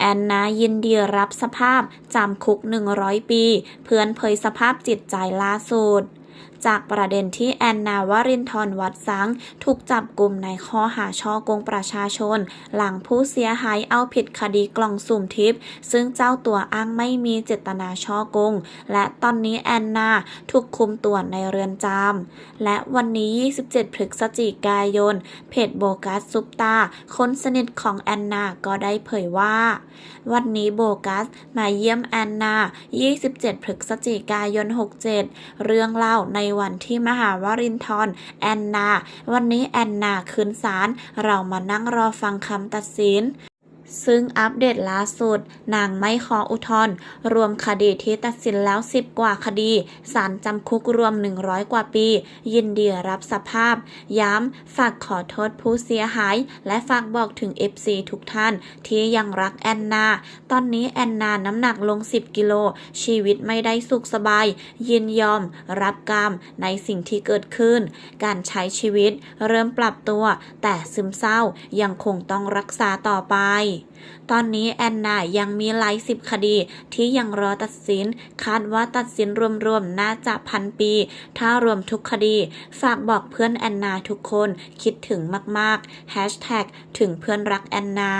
แอนนายินดีรับสภาพจำคุก 100 ปี เพื่อนเผยสภาพจิตใจล่าสุด จากประเด็นที่แอนนาวรินทร์วัดสังถูกจับกลุ่มในข้อหาช่อกงประชาชน หลังผู้เสียหายเอาผิดคดีกล่องสุ่มทิพย์ซึ่งเจ้าตัวอ้างไม่มีเจตนาช่อกง และตอนนี้แอนนาถูกคุมตัวในเรือนจำและวันนี้ 27 พฤศจิกายน เพจโบกัสซุปตา คนสนิทของแอนนาก็ได้เผยว่า วันนี้โบกัสมาเยี่ยมแอนนา 27 พฤศจิกายน 67 เรื่องเล่าในวันที่มหาวรินทร์แอนนา วันนี้แอนนาขึ้นศาลเรามานั่งรอฟังคำตัดสิน ซึ่งอัปเดตล่าสุด นางไม่ขออุทธรณ์รวมคดีที่ตัดสินแล้ว 10 กว่าคดีสารจำคุกรวม 100 กว่าปี ยินดีรับสภาพ ย้ำฝากขอโทษผู้เสียหาย และฝากบอกถึง FC ทุกท่านที่ยังรักแอนนา ตอนนี้แอนนาน้ำหนักลง 10 กิโล ชีวิตไม่ได้สุขสบาย ยินยอม รับกรรมในสิ่งที่เกิดขึ้น การใช้ชีวิตเริ่มปรับตัว แต่ซึมเศร้ายังคงต้องรักษาต่อไปตอนนี้แอนนายังมีหลายสิบคดีที่ยังรอตัดสิน คาดว่าตัดสินรวมๆ น่าจะพันปี ถ้ารวมทุกคดี ฝากบอกเพื่อนแอนนาทุกคนคิดถึงมากๆ ถึงเพื่อนรักแอนนา